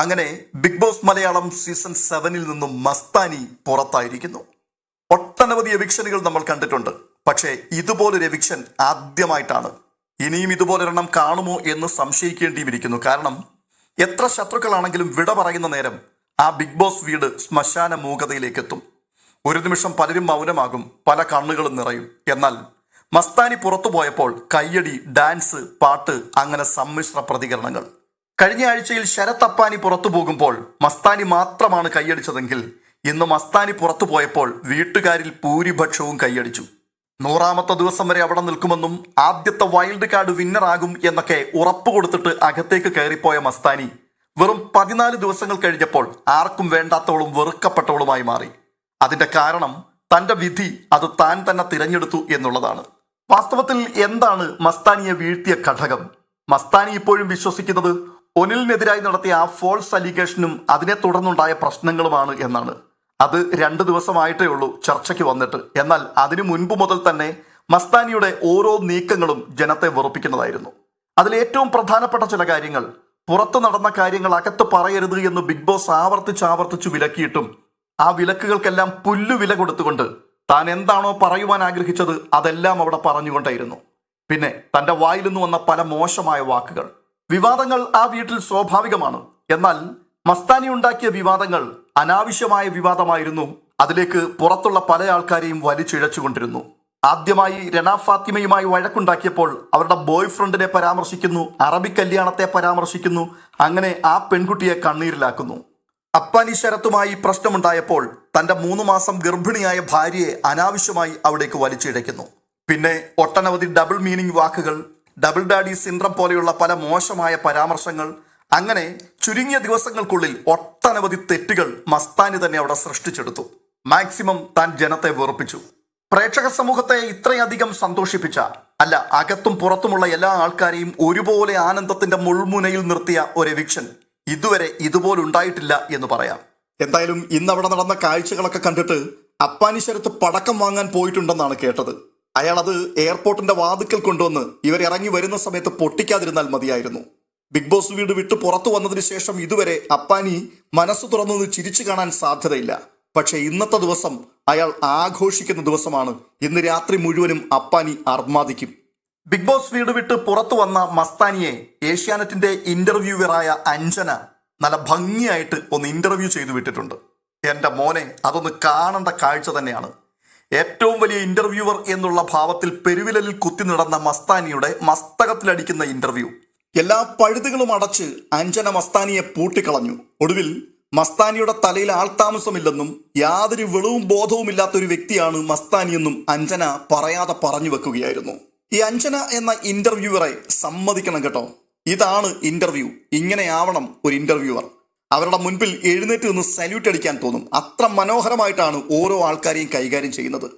അങ്ങനെ big boss Malayalam season സെവനിൽ നിന്നും മസ്താനി പുറത്തായിരിക്കുന്നു. ഒട്ടനവധി എവിക്ഷനുകൾ നമ്മൾ കണ്ടിട്ടുണ്ട്. പക്ഷേ ഇതുപോലൊരു എവിക്ഷൻ ആദ്യമായിട്ടാണ്. ഇനിയും ഇതുപോലൊരെണ്ണം കാണുമോ എന്ന് സംശയിക്കേണ്ടിയിരിക്കുന്നു. കാരണം എത്ര ശത്രുക്കളാണെങ്കിലും വിട പറയുന്ന നേരം ആ ബിഗ് ബോസ് വീട് ശ്മശാന മൂകതയിലേക്കെത്തും. ഒരു നിമിഷം പലരും മൗനമാകും പല കണ്ണുകളും നിറയും. എന്നാൽ മസ്താനി പുറത്തു പോയപ്പോൾ കയ്യടി ഡാൻസ് പാട്ട് അങ്ങനെ സമ്മിശ്ര പ്രതികരണങ്ങൾ. കഴിഞ്ഞ ആഴ്ചയിൽ ശരത് അപ്പാനി പുറത്തു പോകുമ്പോൾ മസ്താനി മാത്രമാണ് കൈയടിച്ചതെങ്കിൽ ഇന്ന് മസ്താനി പുറത്തു പോയപ്പോൾ വീട്ടുകാരിൽ ഭൂരിപക്ഷവും കൈയടിച്ചു. നൂറാമത്തെ ദിവസം വരെ അവിടെ നിൽക്കുമെന്നും ആദ്യത്തെ വൈൽഡ് കാർഡ് വിന്നർ ആകും എന്നൊക്കെ ഉറപ്പ് കൊടുത്തിട്ട് അകത്തേക്ക് കയറിപ്പോയ മസ്താനി വെറും പതിനാല് ദിവസങ്ങൾ കഴിഞ്ഞപ്പോൾ ആർക്കും വേണ്ടാത്തവളും വെറുക്കപ്പെട്ടവളുമായി മാറി. അതിന്റെ കാരണം തന്റെ വിധി അത് താൻ തന്നെ തിരഞ്ഞെടുത്തു എന്നുള്ളതാണ്. വാസ്തവത്തിൽ എന്താണ് മസ്താനിയെ വീഴ്ത്തിയ ഘടകം? മസ്താനി ഇപ്പോഴും വിശ്വസിക്കുന്നത് ഒനിലിനെതിരായി നടത്തിയ ആ ഫോൾസ് അലിഗേഷനും അതിനെ തുടർന്നുണ്ടായ പ്രശ്നങ്ങളുമാണ് എന്നാണ്. അത് രണ്ട് ദിവസമായിട്ടേ ഉള്ളൂ ചർച്ചയ്ക്ക് വന്നിട്ട്. എന്നാൽ അതിനു മുൻപ് മുതൽ തന്നെ മസ്താനിയുടെ ഓരോ നീക്കങ്ങളും ജനത്തെ വെറുപ്പിക്കുന്നതായിരുന്നു. അതിലേറ്റവും പ്രധാനപ്പെട്ട ചില കാര്യങ്ങൾ പുറത്തു നടന്ന കാര്യങ്ങൾ അകത്ത് പറയരുത് എന്ന് ബിഗ് ബോസ് ആവർത്തിച്ച് ആവർത്തിച്ച് വിലക്കിയിട്ടും ആ വിലക്കുകൾക്കെല്ലാം പുല്ലു വില കൊടുത്തുകൊണ്ട് താൻ എന്താണോ പറയുവാൻ ആഗ്രഹിച്ചത് അതെല്ലാം അവിടെ പറഞ്ഞുകൊണ്ടേയിരുന്നു. പിന്നെ തന്റെ വായിൽ നിന്ന് വന്ന പല മോശമായ വാക്കുകൾ. വിവാദങ്ങൾ ആ വീട്ടിൽ സ്വാഭാവികമാണ്. എന്നാൽ മസ്താനി ഉണ്ടാക്കിയ വിവാദങ്ങൾ അനാവശ്യമായ വിവാദമായിരുന്നു. അതിലേക്ക് പുറത്തുള്ള പല ആൾക്കാരെയും വലിച്ചിഴച്ചുകൊണ്ടിരുന്നു. ആദ്യമായി രണ ഫാത്തിമയുമായി വഴക്കുണ്ടാക്കിയപ്പോൾ അവരുടെ ബോയ് ഫ്രണ്ടിനെ പരാമർശിക്കുന്നു അറബി കല്യാണത്തെ പരാമർശിക്കുന്നു അങ്ങനെ ആ പെൺകുട്ടിയെ കണ്ണീരിലാക്കുന്നു. അപ്പാനി ശരത്തുമായി പ്രശ്നമുണ്ടായപ്പോൾ തന്റെ മൂന്ന് മാസം ഗർഭിണിയായ ഭാര്യയെ അനാവശ്യമായി അവിടേക്ക് വലിച്ചിഴയ്ക്കുന്നു. പിന്നെ ഒട്ടനവധി ഡബിൾ മീനിങ് വാക്കുകൾ ഡബിൾ ഡാഡി സിൻഡ്രം പോലെയുള്ള പല മോശമായ പരാമർശങ്ങൾ അങ്ങനെ ചുരുങ്ങിയ ദിവസങ്ങൾക്കുള്ളിൽ ഒട്ടനവധി തെറ്റുകൾ മസ്താനി തന്നെ അവിടെ സൃഷ്ടിച്ചെടുത്തു. മാക്സിമം താൻ ജനത്തെ വെറുപ്പിച്ചു. പ്രേക്ഷക സമൂഹത്തെ ഇത്രയധികം സന്തോഷിപ്പിച്ച അല്ല അകത്തും പുറത്തുമുള്ള എല്ലാ ആൾക്കാരെയും ഒരുപോലെ ആനന്ദത്തിന്റെ മുൾമുനയിൽ നിർത്തിയ ഒരു എവിക്ഷൻ ഇതുവരെ ഇതുപോലെ ഉണ്ടായിട്ടില്ല എന്ന് പറയാം. എന്തായാലും ഇന്ന് അവിടെ നടന്ന കാഴ്ചകളൊക്കെ കണ്ടിട്ട് അപ്പാനിശ്വരത്ത് പടക്കം വാങ്ങാൻ പോയിട്ടുണ്ടെന്നാണ് കേട്ടത്. അയാൾ അത് എയർപോർട്ടിന്റെ വാതിക്കൽ കൊണ്ടുവന്ന് ഇവർ ഇറങ്ങി വരുന്ന സമയത്ത് പൊട്ടിക്കാതിരുന്നാൽ മതിയായിരുന്നു. ബിഗ് ബോസ് വീട് വിട്ട് പുറത്തു വന്നതിന് ശേഷം ഇതുവരെ അപ്പാനി മനസ്സ് തുറന്നത് ചിരിച്ചു കാണാൻ സാധ്യതയില്ല. പക്ഷെ ഇന്നത്തെ ദിവസം അയാൾ ആഘോഷിക്കുന്ന ദിവസമാണ്. ഇന്ന് രാത്രി മുഴുവനും അപ്പാനി അർമാദിക്കും ബിഗ് ബോസ് വീട് വിട്ട് പുറത്തു വന്ന മസ്താനിയെ ഏഷ്യാനെറ്റിന്റെ ഇന്റർവ്യൂവറായ അഞ്ജന നല്ല ഭംഗിയായിട്ട് ഒന്ന് ഇന്റർവ്യൂ ചെയ്തു വിട്ടിട്ടുണ്ട്. എന്റെ മോനെ അതൊന്ന് കാണേണ്ട കാഴ്ച തന്നെയാണ്. ഏറ്റവും വലിയ ഇന്റർവ്യൂവർ എന്നുള്ള ഭാവത്തിൽ പെരുവിരലിൽ കുത്തി നടന്ന മസ്താനിയുടെ മസ്തകത്തിലടിക്കുന്ന ഇന്റർവ്യൂ. എല്ലാ പഴുതുകളും അടച്ച് അഞ്ജന മസ്താനിയെ പൂട്ടിക്കളഞ്ഞു. ഒടുവിൽ മസ്താനിയുടെ തലയിൽ ആൾതാമസമില്ലെന്നും യാതൊരു വെളിവും ബോധവുമില്ലാത്ത ഒരു വ്യക്തിയാണ് മസ്താനിയെന്നും അഞ്ജന പറയാതെ പറഞ്ഞു വെക്കുകയായിരുന്നു. ഈ അഞ്ജന എന്ന ഇന്റർവ്യൂവറെ സമ്മതിക്കണം കേട്ടോ. ഇതാണ് ഇന്റർവ്യൂ. ഇങ്ങനെയാവണം ഒരു ഇന്റർവ്യൂവർ. അവരുടെ മുൻപിൽ എഴുന്നേറ്റ് നിന്ന് സല്യൂട്ട് അടിക്കാൻ തോന്നും. അത്ര മനോഹരമായിട്ടാണ് ഓരോ ആൾക്കാരെയും കൈകാര്യം ചെയ്യുന്നത്.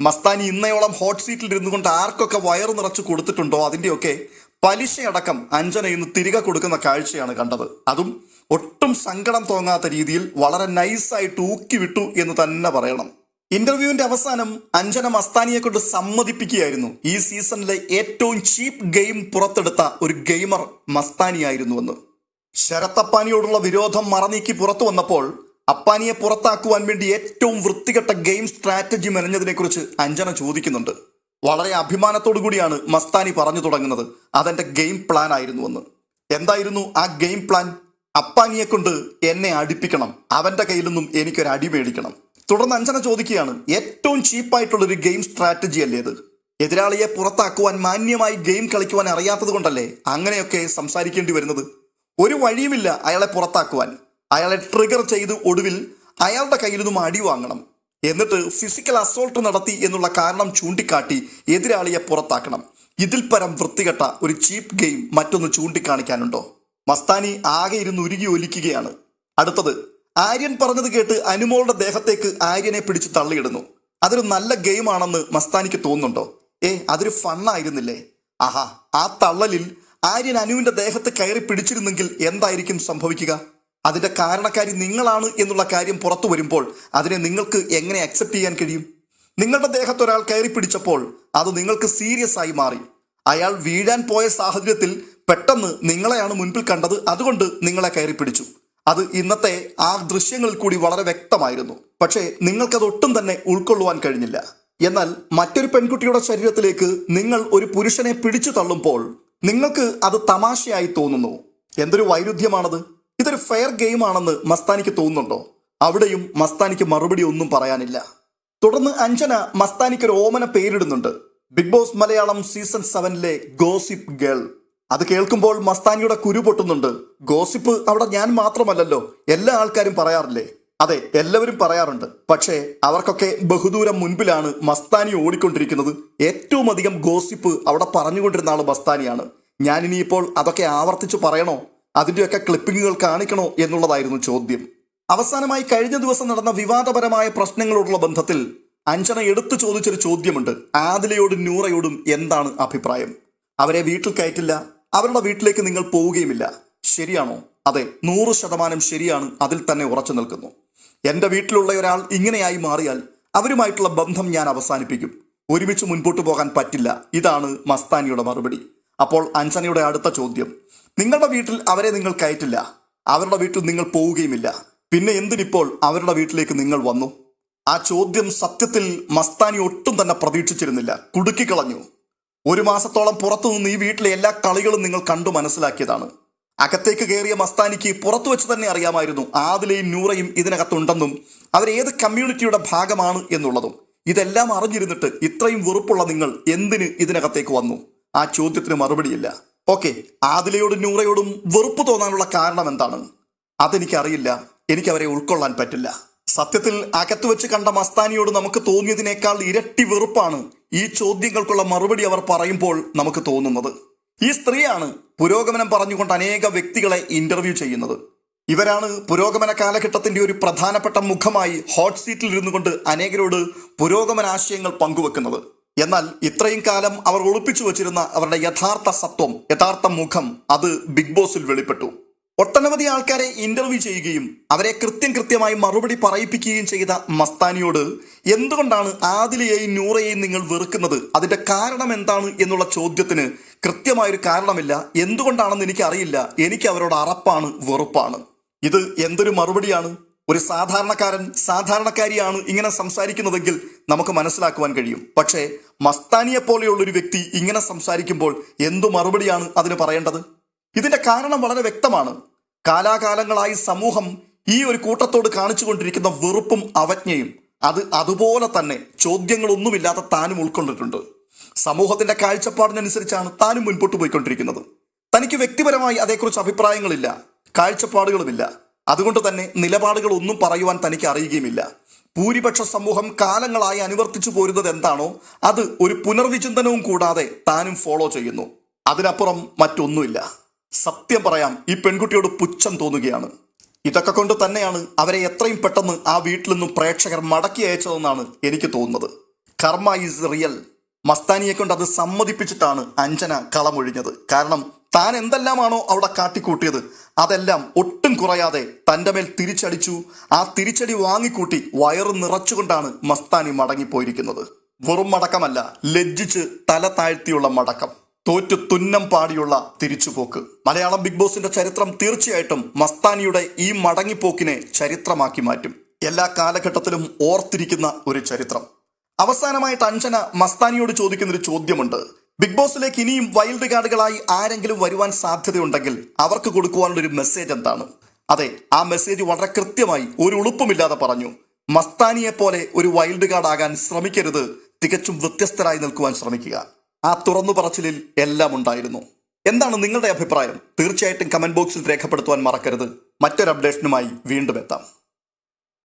മസ്താനി ഇന്നയോളം ഹോട്ട് സീറ്റിൽ ഇരുന്നു കൊണ്ട് ആർക്കൊക്കെ വയറ് നിറച്ച് കൊടുത്തിട്ടുണ്ടോ അതിന്റെയൊക്കെ പലിശയടക്കം അഞ്ജന ഇന്ന് തിരികെ കൊടുക്കുന്ന കാഴ്ചയാണ് കണ്ടത്. അതും ഒട്ടും സങ്കടം തോന്നാത്ത രീതിയിൽ വളരെ നൈസായിട്ട് ഊക്കി വിട്ടു എന്ന് തന്നെ പറയണം. ഇന്റർവ്യൂവിന്റെ അവസാനം അഞ്ജന മസ്താനിയെ കൊണ്ട് സമ്മതിപ്പിക്കുകയായിരുന്നു. ഈ സീസണിലെ ഏറ്റവും ചീപ്പ് ഗെയിം പുറത്തെടുത്ത ഒരു ഗെയിമർ മസ്താനിയായിരുന്നുവെന്ന് ശരത്തപ്പാനിയോടുള്ള വിരോധം മറനീക്കി പുറത്തു വന്നപ്പോൾ അപ്പാനിയെ പുറത്താക്കുവാൻ വേണ്ടി ഏറ്റവും വൃത്തികെട്ട ഗെയിം സ്ട്രാറ്റജി മെനഞ്ഞതിനെക്കുറിച്ച് അഞ്ജന ചോദിക്കുന്നുണ്ട്. വളരെ അഭിമാനത്തോടു കൂടിയാണ് മസ്താനി പറഞ്ഞു തുടങ്ങുന്നത്. അതെന്റെ ഗെയിം പ്ലാൻ ആയിരുന്നുവെന്ന്. എന്തായിരുന്നു ആ ഗെയിം പ്ലാൻ? അപ്പാനിയെ കൊണ്ട് എന്നെ അടിപ്പിക്കണം. അവന്റെ കയ്യിൽ നിന്നും എനിക്കൊരു അടി മേടിക്കണം. തുടർന്ന് അഞ്ജന ചോദിക്കുകയാണ് ഏറ്റവും ചീപ്പായിട്ടുള്ള ഒരു ഗെയിം സ്ട്രാറ്റജി അല്ലേ അത് എതിരാളിയെ പുറത്താക്കുവാൻ മാന്യമായി ഗെയിം കളിക്കുവാൻ അറിയാത്തത് കൊണ്ടല്ലേ അങ്ങനെയൊക്കെ സംസാരിക്കേണ്ടി വരുന്നത്? ഒരു വഴിയുമില്ല അയാളെ പുറത്താക്കുവാൻ. അയാളെ ട്രിഗർ ചെയ്ത് ഒടുവിൽ അയാളുടെ കയ്യിൽ നിന്നും അടി വാങ്ങണം. എന്നിട്ട് ഫിസിക്കൽ അസോൾട്ട് നടത്തി എന്നുള്ള കാരണം ചൂണ്ടിക്കാട്ടി എതിരാളിയെ പുറത്താക്കണം. ഇതിൽ പരം വൃത്തികെട്ട ഒരു ചീപ്പ് ഗെയിം മറ്റൊന്ന് ചൂണ്ടിക്കാണിക്കാനുണ്ടോ? മസ്താനി ആകെ ഇരുന്ന് ഉരുകി ഒലിക്കുകയാണ്. അടുത്തത് ആര്യൻ പറഞ്ഞത് കേട്ട് അനുമോളുടെ ദേഹത്തേക്ക് ആര്യനെ പിടിച്ച് തള്ളിയിടുന്നു. അതൊരു നല്ല ഗെയിമാണെന്ന് മസ്താനിക്ക് തോന്നുന്നുണ്ടോ? ഏ അതൊരു ഫണ്ണായിരുന്നില്ലേ ആഹാ ആ തള്ളലിൽ ആര്യൻ അനുവിന്റെ ദേഹത്ത് കയറി പിടിച്ചിരുന്നെങ്കിൽ എന്തായിരിക്കും സംഭവിക്കുക? അതിന്റെ കാരണക്കാരി നിങ്ങളാണ് എന്നുള്ള കാര്യം പുറത്തു വരുമ്പോൾ അതിനെ നിങ്ങൾക്ക് എങ്ങനെ അക്സെപ്റ്റ് ചെയ്യാൻ കഴിയും? നിങ്ങളുടെ ദേഹത്ത് ഒരാൾ കയറി പിടിച്ചപ്പോൾ അത് നിങ്ങൾക്ക് സീരിയസ് ആയി മാറി. അയാൾ വീഴാൻ പോയ സാഹചര്യത്തിൽ പെട്ടെന്ന് നിങ്ങളെയാണ് മുൻപിൽ കണ്ടത് അതുകൊണ്ട് നിങ്ങളെ കയറി പിടിച്ചു. അത് ഇന്നത്തെ ആ ദൃശ്യങ്ങളിൽ കൂടി വളരെ വ്യക്തമായിരുന്നു. പക്ഷേ നിങ്ങൾക്കത് ഒട്ടും തന്നെ ഉൾക്കൊള്ളുവാൻ കഴിഞ്ഞില്ല. എന്നാൽ മറ്റൊരു പെൺകുട്ടിയുടെ ശരീരത്തിലേക്ക് നിങ്ങൾ ഒരു പുരുഷനെ പിടിച്ചു തള്ളുമ്പോൾ നിങ്ങൾക്ക് അത് തമാശയായി തോന്നുന്നു. എന്തൊരു വൈരുദ്ധ്യമാണത്. ഇതൊരു ഫെയർ ഗെയിം ആണെന്ന് മസ്താനിക്ക് തോന്നുന്നുണ്ടോ? അവിടെയും മസ്താനിക്ക് മറുപടി ഒന്നും പറയാനില്ല. തുടർന്ന് അഞ്ജന മസ്താനിക്ക് ഒരു ഓമന പേരിടുന്നുണ്ട്. ബിഗ് ബോസ് മലയാളം സീസൺ സെവനിലെ ഗോസിപ്പ് ഗേൾ അത് കേൾക്കുമ്പോൾ മസ്താനിയുടെ കുരു പൊട്ടുന്നുണ്ട്. ഗോസിപ്പ് അവിടെ ഞാൻ മാത്രമല്ലല്ലോ. എല്ലാ ആൾക്കാരും പറയാറില്ലേ? അതെ എല്ലാവരും പറയാറുണ്ട്. പക്ഷേ അവർക്കൊക്കെ ബഹുദൂരം മുൻപിലാണ് മസ്താനി ഓടിക്കൊണ്ടിരിക്കുന്നത്. ഏറ്റവും അധികം ഗോസിപ്പ് അവിടെ പറഞ്ഞുകൊണ്ടിരുന്ന ആൾ മസ്താനിയാണ്. ഞാൻ ഇനിയിപ്പോൾ അതൊക്കെ ആവർത്തിച്ച് പറയണോ? അതിന്റെയൊക്കെ ക്ലിപ്പിങ്ങുകൾ കാണിക്കണോ എന്നുള്ളതായിരുന്നു ചോദ്യം. അവസാനമായി കഴിഞ്ഞ ദിവസം നടന്ന വിവാദപരമായ പ്രശ്നങ്ങളോടുള്ള ബന്ധത്തിൽ അഞ്ജന എടുത്തു ചോദിച്ചൊരു ചോദ്യമുണ്ട്. ആദിലയോടും നൂറയോടും എന്താണ് അഭിപ്രായം? അവരെ വീട്ടിൽ കയറ്റില്ല. അവരുടെ വീട്ടിലേക്ക് നിങ്ങൾ പോവുകയുമില്ല. ശരിയാണോ? അതെ നൂറ് ശതമാനം ശരിയാണ് അതിൽ തന്നെ ഉറച്ചു നിൽക്കുന്നു. എന്റെ വീട്ടിലുള്ള ഒരാൾ ഇങ്ങനെയായി മാറിയാൽ അവരുമായിട്ടുള്ള ബന്ധം ഞാൻ അവസാനിപ്പിക്കും. ഒരുമിച്ച് മുൻപോട്ട് പോകാൻ പറ്റില്ല. ഇതാണ് മസ്താനിയുടെ മറുപടി. അപ്പോൾ അഞ്ജനയുടെ അടുത്ത ചോദ്യം. നിങ്ങളുടെ വീട്ടിൽ അവരെ നിങ്ങൾ കയറ്റില്ല. അവരുടെ വീട്ടിൽ നിങ്ങൾ പോവുകയുമില്ല. പിന്നെ എന്തിനിപ്പോൾ അവരുടെ വീട്ടിലേക്ക് നിങ്ങൾ വന്നു? ആ ചോദ്യം സത്യത്തിൽ മസ്താനി ഒട്ടും തന്നെ പ്രതീക്ഷിച്ചിരുന്നില്ല. കുടുക്കിക്കളഞ്ഞു ഒരു മാസത്തോളം പുറത്തുനിന്ന് ഈ വീട്ടിലെ എല്ലാ കളികളും നിങ്ങൾ കണ്ടു മനസ്സിലാക്കിയതാണ്. അകത്തേക്ക് കയറിയ മസ്താനിക്ക് പുറത്തു വെച്ച് തന്നെ അറിയാമായിരുന്നു ആദിലയും നൂറയും ഇതിനകത്തുണ്ടെന്നും അവർ ഏത് കമ്മ്യൂണിറ്റിയുടെ ഭാഗമാണ് എന്നുള്ളതും. ഇതെല്ലാം അറിഞ്ഞിരുന്നിട്ട് ഇത്രയും വെറുപ്പുള്ള നിങ്ങൾ എന്തിന് ഇതിനകത്തേക്ക് വന്നു? ആ ചോദ്യത്തിന് മറുപടിയില്ല. ഓക്കെ ആദിലയോടും നൂറയോടും വെറുപ്പ് തോന്നാനുള്ള കാരണം എന്താണ്? അതെനിക്കറിയില്ല. എനിക്ക് അവരെ ഉൾക്കൊള്ളാൻ പറ്റില്ല. സത്യത്തിൽ അകത്ത് വെച്ച് കണ്ട മസ്താനിയോട് നമുക്ക് തോന്നിയതിനേക്കാൾ ഇരട്ടി വെറുപ്പാണ് ഈ ചോദ്യങ്ങൾക്കുള്ള മറുപടി അവർ പറയുമ്പോൾ നമുക്ക് തോന്നുന്നത്. ഈ സ്ത്രീയാണ് പുരോഗമനം പറഞ്ഞുകൊണ്ട് അനേക വ്യക്തികളെ ഇന്റർവ്യൂ ചെയ്യുന്നത്. ഇവരാണ് പുരോഗമന കാലഘട്ടത്തിന്റെ ഒരു പ്രധാനപ്പെട്ട മുഖമായി ഹോട്ട് സീറ്റിൽ ഇരുന്നു കൊണ്ട് അനേകരോട് പുരോഗമന ആശയങ്ങൾ പങ്കുവെക്കുന്നത്. എന്നാൽ ഇത്രയും കാലം അവർ ഒളിപ്പിച്ചു വച്ചിരുന്ന അവരുടെ യഥാർത്ഥ സത്വം യഥാർത്ഥ മുഖം അത് ബിഗ് ബോസിൽ വെളിപ്പെട്ടു. ഒട്ടനവധി ആൾക്കാരെ ഇന്റർവ്യൂ ചെയ്യുകയും അവരെ കൃത്യം കൃത്യമായി മറുപടി പറയിപ്പിക്കുകയും ചെയ്ത മസ്താനിയോട് എന്തുകൊണ്ടാണ് ആദിലയെയും നൂറയെയും നിങ്ങൾ വെറുക്കുന്നത്? അതിന്റെ കാരണം എന്താണ് എന്നുള്ള ചോദ്യത്തിന് കൃത്യമായൊരു കാരണമില്ല. എന്തുകൊണ്ടാണെന്ന് എനിക്ക് അറിയില്ല എനിക്ക് അവരോട് അറപ്പാണ് വെറുപ്പാണ്. ഇത് എന്തൊരു മറുപടിയാണ്? ഒരു സാധാരണക്കാരൻ സാധാരണക്കാരിയാണ് ഇങ്ങനെ സംസാരിക്കുന്നതെങ്കിൽ നമുക്ക് മനസ്സിലാക്കുവാൻ കഴിയും. പക്ഷേ മസ്താനിയെ പോലെയുള്ളൊരു വ്യക്തി ഇങ്ങനെ സംസാരിക്കുമ്പോൾ എന്തു മറുപടിയാണ് അതിന് പറയേണ്ടത്? ഇതിന്റെ കാരണം വളരെ വ്യക്തമാണ്. കാലാകാലങ്ങളായി സമൂഹം ഈ ഒരു കൂട്ടത്തോട് കാണിച്ചുകൊണ്ടിരിക്കുന്ന വെറുപ്പും അവജ്ഞയും അത് അതുപോലെ തന്നെ ചോദ്യങ്ങളൊന്നുമില്ലാത്ത താനും ഉൾക്കൊണ്ടിട്ടുണ്ട്. സമൂഹത്തിന്റെ കാഴ്ചപ്പാടിനനുസരിച്ചാണ് താനും മുൻപോട്ട് പോയിക്കൊണ്ടിരിക്കുന്നത്. തനിക്ക് വ്യക്തിപരമായി അതേക്കുറിച്ച് അഭിപ്രായങ്ങളില്ല കാഴ്ചപ്പാടുകളുമില്ല. അതുകൊണ്ട് തന്നെ നിലപാടുകൾ ഒന്നും പറയുവാൻ തനിക്ക് അറിയുകയുമില്ല. ഭൂരിപക്ഷ സമൂഹം കാലങ്ങളായി അനുവർത്തിച്ചു പോരുന്നത് എന്താണോ അത് ഒരു പുനർവിചിന്തനവും കൂടാതെ താനും ഫോളോ ചെയ്യുന്നു. അതിനപ്പുറം മറ്റൊന്നുമില്ല. സത്യം പറയാം ഈ പെൺകുട്ടിയോട് പുച്ഛം തോന്നുകയാണ്. ഇതൊക്കെ കൊണ്ട് തന്നെയാണ് അവരെ എത്രയും പെട്ടെന്ന് ആ വീട്ടിൽ നിന്നും പ്രേക്ഷകർ മടക്കി അയച്ചതെന്നാണ് എനിക്ക് തോന്നുന്നത്. കർമ്മ ഈസ് റിയൽ മസ്താനിയെ കൊണ്ട് അത് സമ്മതിപ്പിച്ചിട്ടാണ് അഞ്ജന കളമൊഴിഞ്ഞത്. കാരണം താൻ എന്തെല്ലാമാണോ അവിടെ കാട്ടിക്കൂട്ടിയത് അതെല്ലാം ഒട്ടും കുറയാതെ തന്റെ മേൽ തിരിച്ചടിച്ചു. ആ തിരിച്ചടി വാങ്ങിക്കൂട്ടി വയറ് നിറച്ചുകൊണ്ടാണ് മസ്താനി മടങ്ങിപ്പോയിരിക്കുന്നത്. വെറും മടക്കമല്ല ലജ്ജിച്ച് തല താഴ്ത്തിയുള്ള മടക്കം. തോറ്റു തുന്നം പാടിയുള്ള തിരിച്ചുപോക്ക്. മലയാളം ബിഗ് ബോസിന്റെ ചരിത്രം തീർച്ചയായിട്ടും മസ്താനിയുടെ ഈ മടങ്ങിപ്പോക്കിനെ ചരിത്രമാക്കി മാറ്റും. എല്ലാ കാലഘട്ടത്തിലും ഓർത്തിരിക്കുന്ന ഒരു ചരിത്രം. അവസാനമായിട്ട് അഞ്ജന മസ്താനിയോട് ചോദിക്കുന്ന ഒരു ചോദ്യമുണ്ട്. ബിഗ് ബോസിലേക്ക് ഇനിയും വൈൽഡ് കാർഡുകളായി ആരെങ്കിലും വരുവാൻ സാധ്യതയുണ്ടെങ്കിൽ അവർക്ക് കൊടുക്കുവാനുള്ള ഒരു മെസ്സേജ് എന്താണ്? അതെ ആ മെസ്സേജ് വളരെ കൃത്യമായി ഒരു ഉളുപ്പുമില്ലാതെ പറഞ്ഞു. മസ്താനിയെ പോലെ ഒരു വൈൽഡ് കാർഡ് ആകാൻ ശ്രമിക്കരുത് തികച്ചും വ്യത്യസ്തരായി നിൽക്കുവാൻ ശ്രമിക്കുക. ആ തുറന്നു പറച്ചിലിൽ എല്ലാം ഉണ്ടായിരുന്നു. എന്താണ് നിങ്ങളുടെ അഭിപ്രായം? തീർച്ചയായിട്ടും കമന്റ് ബോക്സിൽ രേഖപ്പെടുത്തുവാൻ മറക്കരുത്. മറ്റൊരു അപ്ഡേഷനുമായി വീണ്ടും എത്താം.